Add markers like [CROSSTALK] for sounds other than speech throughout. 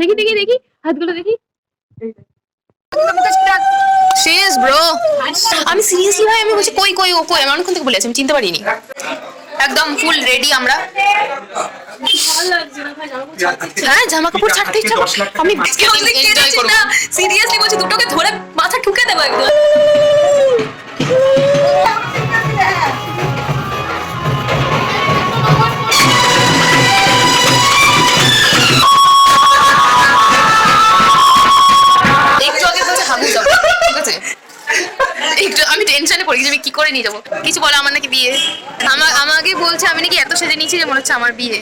দেখি দেখি দেখি হাতগুলো দেখি। সিরিয়াস ব্রো আমি সিরিয়াসলি ভাই আমি বলছি কই কই ও কই? আমি অনেকক্ষণ থেকে বলে আছি আমি চিনতে পারিনি। একদম ফুল রেডি আমরা। হ্যাঁ জামা কাপড় ছাড়তে ইচ্ছা আমি সিরিয়াসলি বলছি দুটোকে ধরে মাথা ঠুকে দেবো একদম। পড়ি আমি কি করে নিয়ে যাব? কিছু বলো আমার নাকি বিয়ে। আমার আমাকে বলছে আমি নাকি এত সেজে নিয়েছি যে মনে হচ্ছে আমার বিয়ে।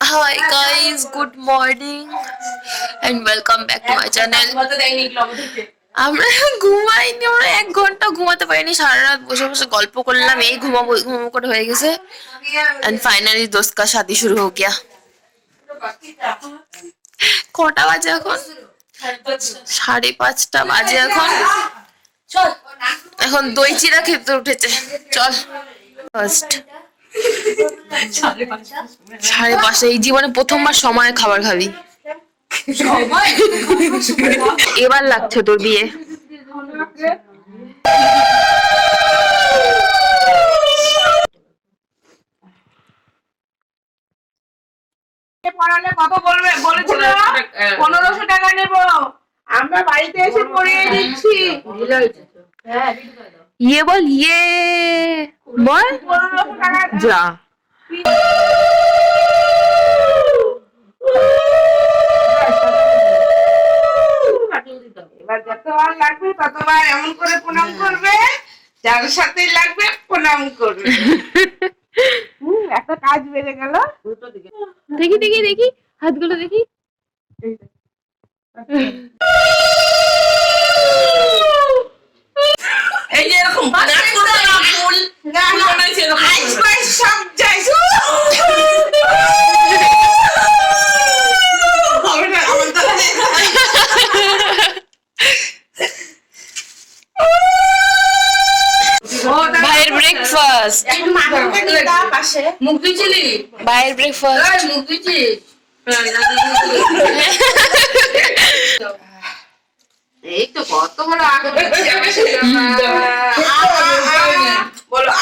Hi guys, good morning and welcome back to my channel. আমরা ঘুমাইনি, আমরা এক ঘণ্টা ঘুমাতে পারিনি সারা রাত বসে বসে গল্প করলাম, এই ঘুমাবো ঘুমাবো করে হয়ে গেছে। এন্ড ফাইনালি দোস্ত কা শাদি শুরু হো গিয়া। কটা বাজে এখন? সাড়ে পাঁচটা বাজে এখন। এখন দই চিরা খেতে উঠেছে। চল। ফার্স্ট সাড়ে পাঁচটা। এই জীবনে প্রথমবার সময় খাবার খাবি। এবার লাগছে তোর বিয়ে। পড়ালে কত বলবে? বলেছিল পনেরোশো টাকা নেব। আমরা বাড়িতে এসে পড়িয়ে দিচ্ছি। ইয়ে বল ইয়ে বল। পনেরোশো টাকা। যা। এবার যতবার লাগবে ততবার এমন করে প্রণাম করবে যার সাথে লাগবে প্রণাম করবে। [LAUGHS] একটা কাজ বেড়ে গেল। দেখি দেখি দেখি হাতগুলো দেখি। এই যে এরকম ফুল আইস পাইস সব যাইছ হবে না আমার তো ভাইয়ের ব্রেকফাস্ট মুখ দিয়েছিলি ভাইয়ের ব্রেকফাস্ট এই, মুখ এই তো কত বড় আগে বলো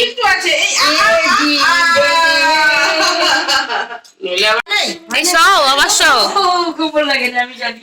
একটু আছে এই সব আবার সব খুব লাগে আমি জানি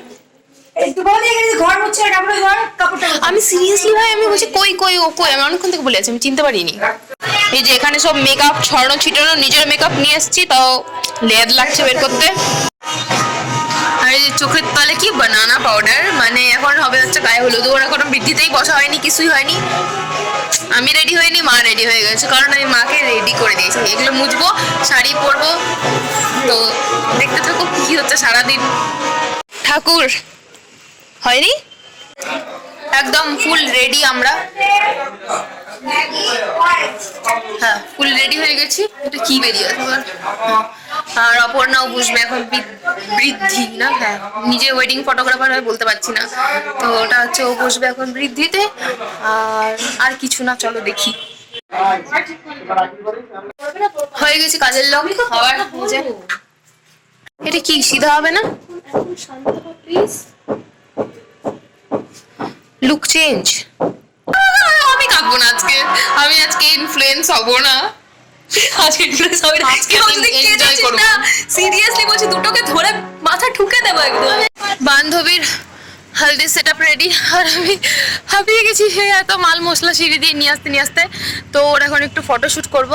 আমি সিরিয়াসলি ভাই, আমি বলছি, কই কই, ও কই? থেকে বলে আছি, আমি চিনতে পারিনি। এই যে এখানে সব মেকআপ ছড়ানো, ছিটানো, নিজের মেকআপ নিয়ে এসেছি, তাও লেদ লাগছে বের করতে। আর চোখের তলে কি বানানা পাউডার মানে এখন হবে হচ্ছে গায়ে হলুদ। ওরা কোনো বৃদ্ধিতেই বসা হয়নি, কিছুই হয়নি। আমি রেডি হইনি, মা রেডি হয়ে গেছে, কারণ আমি মাকে রেডি করে দিয়েছি। এগুলো মুছবো, শাড়ি পরবো, তো দেখতে থাকো কি হচ্ছে সারাদিন। ঠাকুর হয়নি? একদম ফুল রেডি আমরা। হ্যাঁ ফুল রেডি হয়ে গেছি। এটা কি বেরিয়ে হ্যাঁ। আর অপর্ণাও বুঝবে এখন বৃদ্ধি, না? হ্যাঁ নিজে ওয়েডিং ফটোগ্রাফার হয়ে বলতে পারছি না। তো ওটা হচ্ছে ও বসবে এখন বৃদ্ধিতে। আর আর কিছু না, চলো দেখি। হয়ে গেছে কাজের লোক আবার এটা কি, সিধা হবে না? লুক চেঞ্জ [LAUGHS] আমি কাঁদবো না আজকে। আমি আজকে ইনফ্লুয়েন্স হব না। আজকে ইনফ্লুয়েন্স হবে না। আজকে কেউ যদি enjoy কেঁদেছিস সিরিয়াসলি বলছি দুটোকে ধরে মাথা ঠুকে দেবো একদম। বান্ধবীর হালদি সেট আপ রেডি আর আমি হাঁপিয়ে গেছি হে এত মাল মশলা সিঁড়ি দিয়ে নিয়ে আসতে নিয়ে আসতে। তো ওর এখন একটু ফটোশ্যুট করব।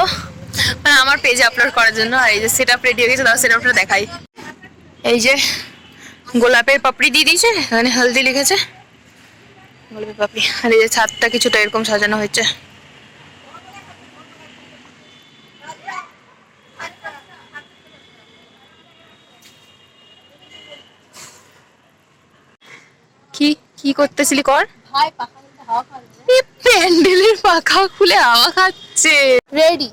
মানে আমার পেজে আপলোড করার জন্য। আর এই যে সেট আপ রেডি হয়ে গেছে তাও সেট আপটা দেখাই। এই যে গোলাপের পাপড়ি দিয়ে দিয়েছে এখানে হলদি লিখেছে। আর এই যে ছাদটা কিছুটা এরকম সাজানো হয়েছে। কি কি করতেছিলি কর? প্যান্ডেলের পাখা খুলে হাওয়া খাচ্ছে। রেডি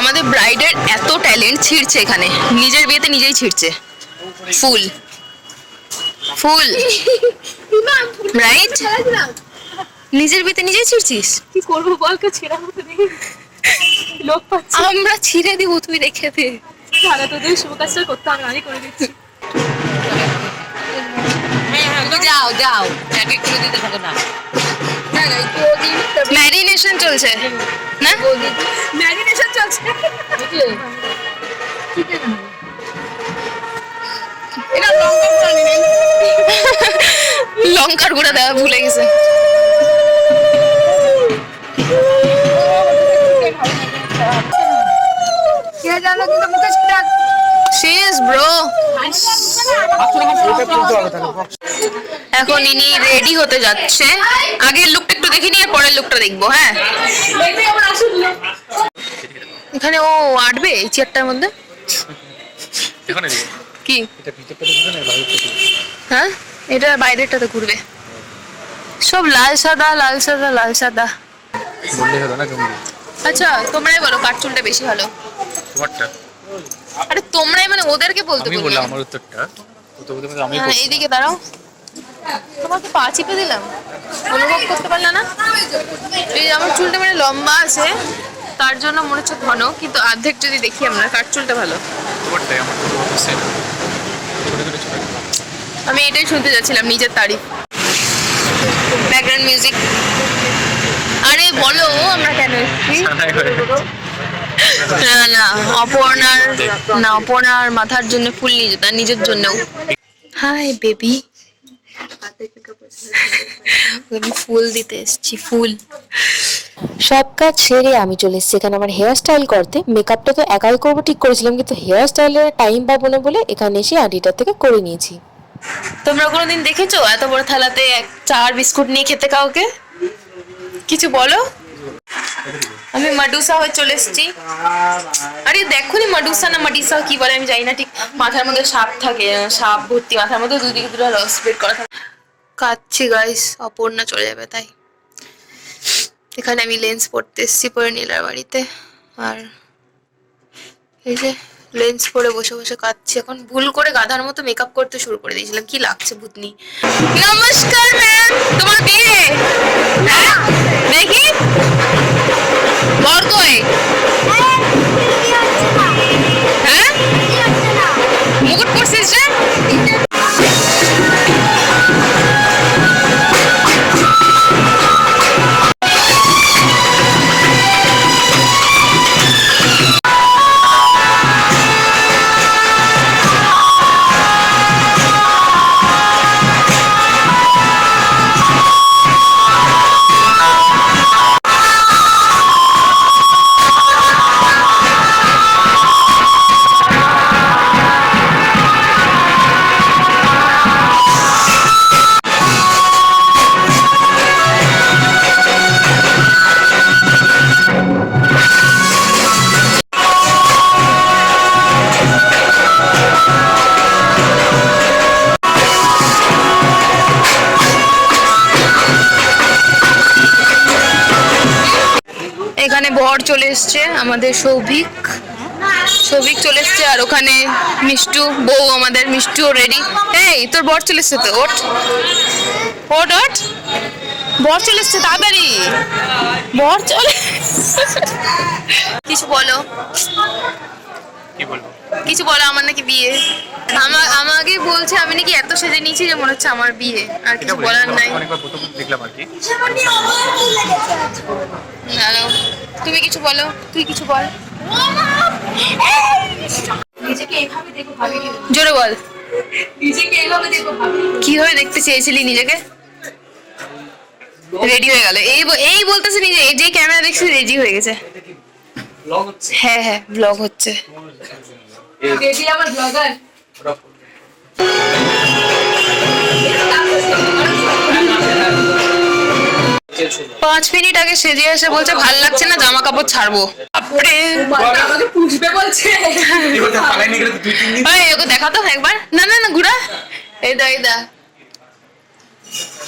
আমাদের ব্রাইডের এত ট্যালেন্ট ছিঁড়ছে এখানে। নিজের বিয়েতে নিজেই ছিঁড়ছে। ফুল। ফুল। রাইট নিজের বিয়েতে নিজেই ছিঁড়ছিস? কি করব বল কে ছেড়া মতো লোক পাচ্ছে। আমরা ছিঁড়ে দিব তুই রেখে দে। তাহলে তোদের শুভ কাজটা করতে হবে আমি করে দিচ্ছি। যাও যাও। এক এক করে দিতে থাকো না। ম্যারিনেশন চলছে না? ম্যারিনেশন চলছে। লঙ্কার গুঁড়া দেওয়া ভুলে গেছে। শেষ ব্রো এখন ইনি রেডি হতে যাচ্ছে আগের লুকটা একটু দেখে নিয়ে পরের লুকটা দেখব হ্যাঁ? এখানে ও আটবে এই চেয়ারটার মধ্যে? কি? হ্যাঁ? এটা বাইরেটাতে ঘুরবে। সব লাল সাদা লাল সাদা লাল সাদা। আচ্ছা তোমরাই বলো কার চুলটা বেশি ভালো? তোমারটা? আরে তোমরাই মানে ওদেরকে বলতে আমি বললাম আমার উত্তরটা। আমি হ্যাঁ এইদিকে দাঁড়াও। তোমাকে পা চিপে দিলাম। অনুভব করতে পারলে না? এই আমার চুলটা মানে লম্বা আছে তার জন্য মনে হচ্ছে ঘন কিন্তু অর্ধেক যদি দেখি আমরা কার চুলটা ভালো? আমি এটাই শুনতে যাচ্ছিলাম নিজের তারিফ। ব্যাকগ্রাউন্ড মিউজিক আরে বলো আমরা কেন এসেছি? না না অপর্ণার না অপর্ণার মাথার জন্য ফুল নিয়ে যেত নিজের জন্যও। হাই বেবি আমি ফুল দিতে এসেছি ফুল। সব কাজ সেরে আমি চলে এসেছি। এখানে আমার হেয়ার স্টাইল করতে। মেকআপটা তো একাই করব ঠিক করেছিলাম কিন্তু হেয়ার স্টাইলের টাইম পাবো না বলে এখানে এসে আন্টিটার থেকে করে নিয়েছি। তোমরা কোনোদিন দেখেছ? এত বড় থালাতে এক চার বিস্কুট নিয়ে খেতে কাউকে? কিছু বলো? আমি মাডুসা হয়ে চলে এসেছি। আরে দেখো নি মাডুসা না মাডিসা কি বলে আমি জানি না, ঠিক মাথার মধ্যে সাপ থাকে, সাপ ভর্তি মাথার মধ্যে দুদিকে দুটো রস বের করা থাকে। কাচ্ছি গাইস অপর্ণা চলে যাবে তাই। এখানে আমি লেন্স পড়তে এসেছি পরে নীলার বাড়িতে। আর এই যে লেন্স পরে বসে বসে কাচ্ছি। এখন ভুল করে গাধার মতো মেকআপ করতে শুরু করে দিয়েছিলাম। কি লাগছে ভূতনি? নমস্কার! চলে এসছে আমাদের সৌভিক। সৌভিক চলে এসছে আর ওখানে মিষ্টু বউ আমাদের। মিষ্টুও রেডি এই তোর বর চলে এসছে তো ওঠ। ওঠ ওঠ। বর চলে এসছে তাড়াতাড়ি। বর চলে কিছু বলো। কি বলব? কিছু বলো আমার নাকি বিয়ে। আমার আমাকে বলছে আমি নাকি এত সেজে নিয়েছি যে মনে হচ্ছে আমার বিয়ে। আর কিছু বলার নাই। অনেকবার প্রথম দেখলাম আর কি। তুমি কিছু বলো তুই কিছু বল। জোরে বল। নিজেকে এইভাবে দেখো ভাবি। কীভাবে দেখতে চেয়েছিলি নিজেকে? রেডি হয়ে গেল। এই ব- এই বলতেছে নিজে এই যে ক্যামেরা দেখছি রেডি হয়ে গেছে। হ্যাঁ হ্যাঁ ব্লগ হচ্ছে। আমার ব্লগার পাঁচ মিনিট আগে সেজে এসে বলছে ভালো লাগছে না জামা কাপড় ছাড়বো আমাকে পুষবে বলছে। ওকে দেখা একবার। না না না ঘুরা। এই দা এই দা।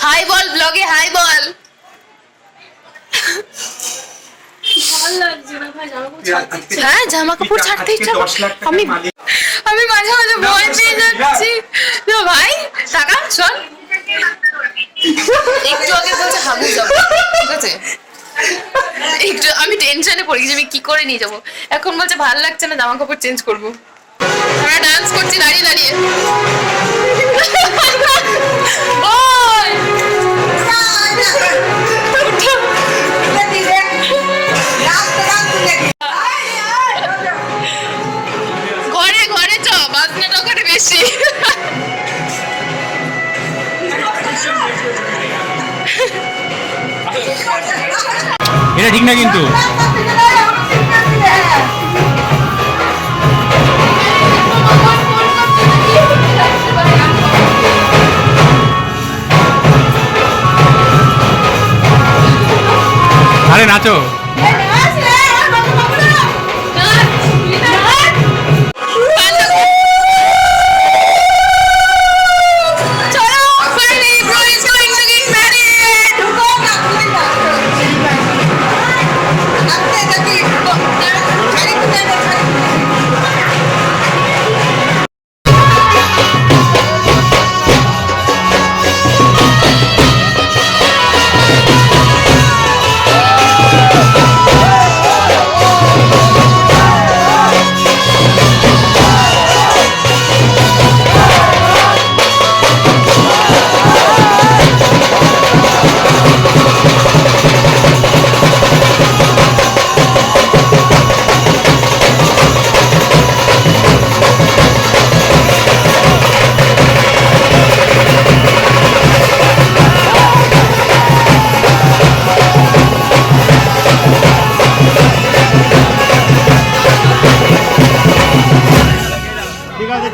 হাই বল ব্লগে হাই বল। ভালো লাগছে না ভাই জামা কাপড় ছাড়তে হ্যাঁ জামা কাপড় ছাড়তে ইচ্ছা। আমি আমি মাঝে মাঝে ভয় পেয়ে যাচ্ছি। না ভাই টাকা চল। একটু হাবু যাব। ঠিক আছে? একটু আমি টেনশনে পড়ে গেছি আমি কি করে নিয়ে যাব। এখন বলছে ভালো লাগছে না জামা কাপড় চেঞ্জ করব। আমরা ডান্স করছি দাঁড়িয়ে দাঁড়িয়ে। ওই! এটা ঠিক না কিন্তু। আরে নাচো।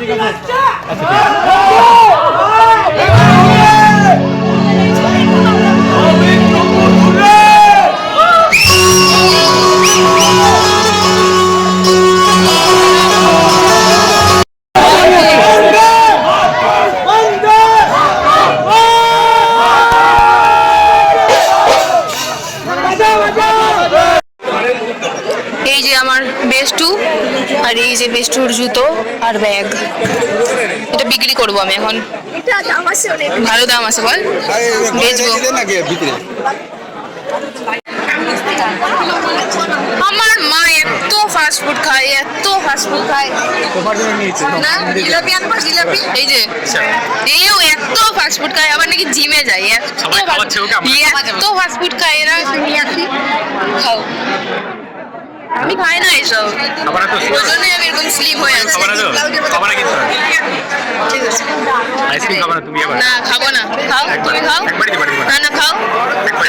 এই আমি এখন। এটা দাম আছে অনেক। ভালো দাম আছে বল। বেচবো। আমার মা এত ফাস্ট ফুড খায় এত ফাস্ট ফুড খায়। না জিলাপি আনব জিলাপি? এই যে এও এত ফাস্ট ফুড খায় আবার নাকি জিমে যায় এত সবাই খাওয়াচ্ছে ওকে, আমরা। এত ফাস্ট ফুড খায় এরা নিয়ে আসি খাও। আমি খাই না তো ওই জন্যই আমি এরকম স্লিম হয়ে আছি। আইসক্রিম খাবার না তুমি আবার না খাব না। খাও তুমি খাও। না না খাও।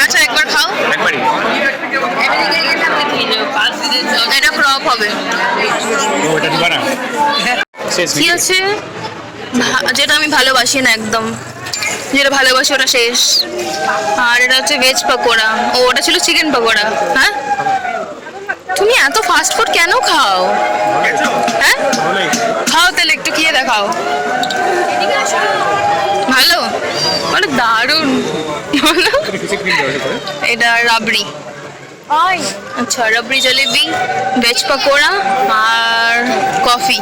আচ্ছা একবার খাও। একবারই। এটা ক্রপ হবে। কি আছে? যেটা আমি ভালোবাসি না একদম। যেটা ভালোবাসি ওটা শেষ। আর এটা হচ্ছে ভেজ পকোড়া। ও ওটা ছিল চিকেন পকোড়া। হ্যাঁ? তুমি এত ফাস্ট ফুড কেন খাও? হ্যাঁ? খাও তাহলে একটু খেয়ে দেখাও। ভালো? মানে দারুণ। এটা রাবড়ি। আচ্ছা রাবড়ি জলেবি ভেজ পকোড়া আর কফি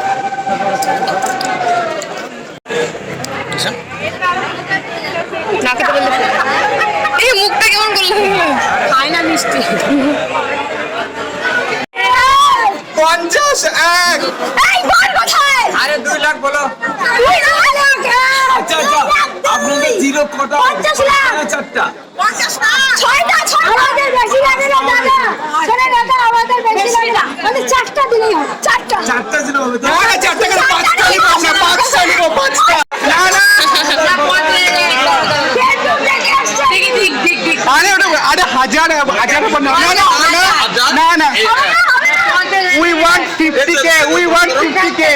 না খেতে বললে এই মুখটা কেমন করল খায় না মিষ্টি। পঞ্চাশ এক এই বল কোথায়? আরে দুই লাখ বলো। 2 লাখ আচ্ছা আচ্ছা আপনাদের জিরো কটা পঞ্চাশ লাখ। না চারটা। ছয়টা ছয় আমাদের বেশি লাগে না দাদা। শোনে দাদা আমাদের বেশি লাগে না। আমাদের চারটা দিলেই হবে চারটা। চারটা জিরো হবে তো? না না চারটা কেন? পাঁচটা নিবো আমরা পাঁচটা নিবো পাঁচটা। না না। আরে ওটা আরে হাজার হাজার না। না না না না। না we want fifty K we want fifty K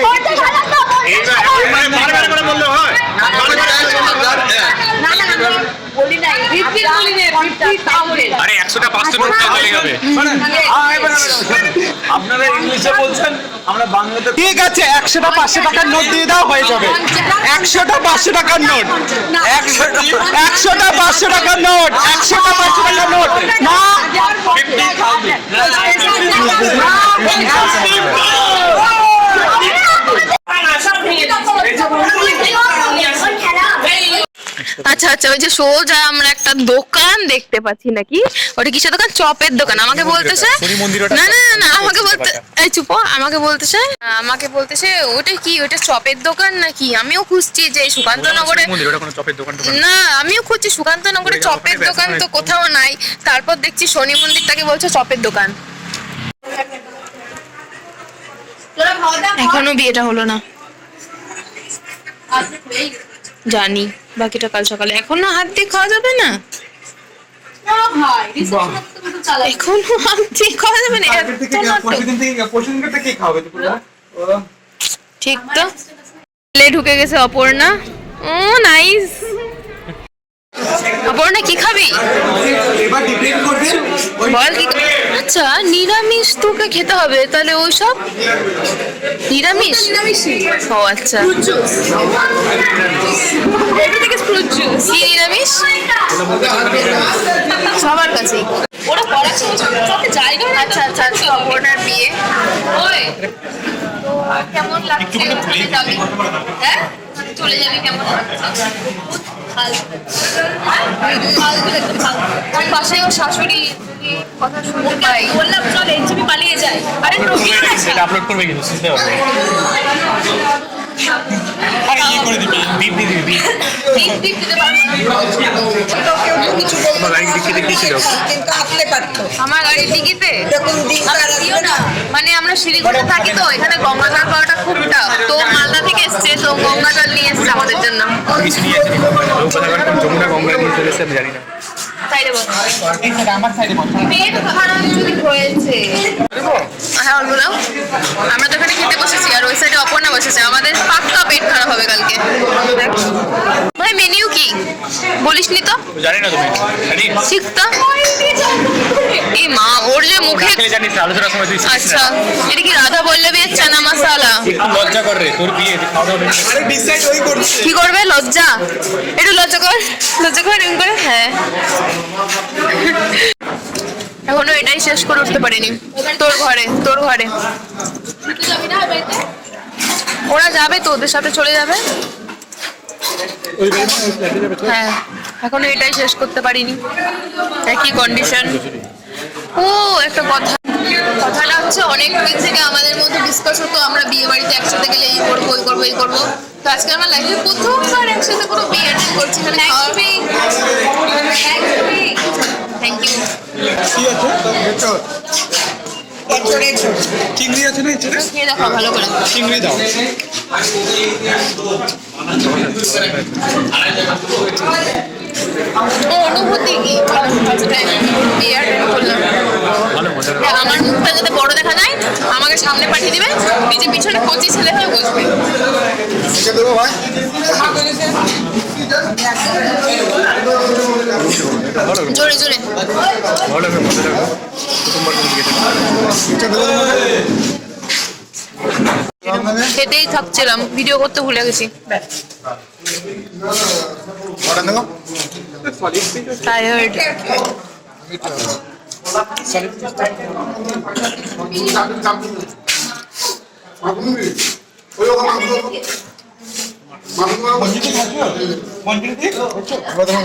আরে একশোটা পাঁচশো নোট চলে যাবে। আপনারা ইংলিশে বলছেন আমরা বাংলাতে ঠিক আছে একশোটা পাঁচশো টাকার নোট দিয়ে দাও হয়ে যাবে। একশোটা পাঁচশো টাকার নোট একশোটা পাঁচশো টাকার নোট একশোটা পাঁচশো টাকার নোট না আচ্ছা আচ্ছা ওই যে সোজা আমরা একটা দোকান দেখতে পাচ্ছি নাকি? ওটা কিসের দোকান? চপের দোকান। আমাকে বলতেছে না না না, আমাকে বলতে চপ। এই চুপ আমাকে বলতেছে আমাকে বলতেছে ওটা কি? ওটা চপের দোকান নাকি? আমিও খুঁজছি যে সুকান্ত নগরে না আমিও খুঁজছি সুকান্ত নগরে চপের দোকান তো কোথাও নাই। তারপর দেখছি শনি মন্দিরটাকে বলছে চপের দোকান। এখনও বিয়েটা হলো না। জানি বাকিটা কাল সকালে। এখন হাত দিয়ে খাওয়া যাবে না? এখনও হাত দিয়ে খাওয়া যাবে না? ঠিক তো। ঢুকে গেছে অপর্ণা। ও নাইস অপর্ণা কি খাবি? এবার ডিপেন্ড করবে বল কি আচ্ছা নিরামিষ তোকে খেতে হবে তাহলে ওই সব? নিরামিষ? ও আচ্ছা। কি নিরামিষ? সবার কাছেই। ওরা পড়াচ্ছে জায়গা আচ্ছা আচ্ছা আচ্ছা। অপর্ণার বিয়ে? ওই। কেমন লাগছে? হ্যাঁ? চলে যাবি কেমন লাগছে? পাশে ওর শাশুড়ি যদি কথা শুনতে পাই বললাম চল এনজিপি পালিয়ে যায় আরে আপলোড করবে কিন্তু বুঝতে পারবে আরে ইয়ে করে দিবি বিপ দিয়ে দিবি বিপ। দিতে পারব গাড়ি কিন্তু পারতো। আমার দিন তার না। মানে আমরা শিলিগুড়িতে থাকি তো এখানে গঙ্গা জল পাওয়াটা খুব টাফ তো মালদা থেকে এসছে তো গঙ্গা জল নিয়ে এসছে আমাদের জন্য। যমুনা গঙ্গা নিয়ে চলে আমি জানি না। হ্যাঁ আমরা তো এখানে খেতে বসেছি আর ওই সাইডে অপর্ণা বসেছে। আমাদের পাক্কা পেট খারাপ হবে কালকে। ভাই মেনিউ কি? বলিসনি তো? জানি না তুমি। জানি। ঠিক তো? এই মা ওর যে মুখে খেলে জানিস না আলোচনার সময় তুই আচ্ছা না। এটা কি রাধা বল্লভীর চানা মশালা? একটু লজ্জা কর রে তোর বিয়ে খাওয়া দাওয়া আরে ডিসাইড ওই করছে। কি করবে? লজ্জা? একটু লজ্জা কর লজ্জা কর এরকম করে হ্যাঁ। এখনও এটাই শেষ করে উঠতে পারিনি। তোর ঘরে তোর ঘরে। ওরা যাবে তো ওদের সাথে চলে যাবে। হ্যাঁ এখনও এটাই শেষ করতে পারিনি। একই কন্ডিশন ও একটা কথা। কথাটা হচ্ছে অনেক দিন থেকে আমাদের মধ্যে ডিসকাস হতো আমরা বিয়ে বাড়িতে একসাথে গেলে এই করব ওই করব এই করব। তো আজকে আমার লাইফে প্রথমবার একসাথে কোনো বিয়ে অ্যাটেন্ড করছি মানে থ্যাংক ইউ এঁচড় এঁচড়। চিংড়ি আছে না এঁচড়ে? খেয়ে দেখো ভালো করে। চিংড়ি দাও। ও অনুভূতি কি? হ্যাঁ, আমার মুখটা যাতে বড় দেখা যায় আমাকে সামনে পাঠিয়ে দিবে নিজে পিছনে কচি ছেলে হয়ে বসবে। জোরে জোরে। ভালো লাগবে মজা লাগবে প্রথমবার কোনো বিয়ে লিখে দেবো তোমাকে খেতেই থাকছিলাম ভিডিও করতে ভুলে গেছি। টায়ার্ড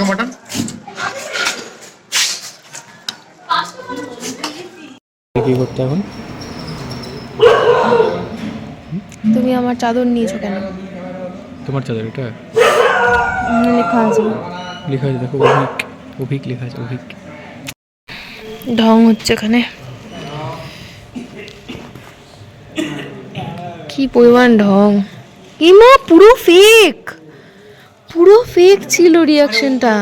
মটন কি করতে এখন? তুমি আমার চাদর নিয়েছো কেন? তোমার চাদর এটা? লেখা আছে। লেখা আছে দেখো অভিক অভিক লেখা আছে অভিক। ঢং হচ্ছে এখানে। কি পরিমাণ ঢং। ইমা পুরো ফেক পুরো ফেক ছিল রিয়াকশনটা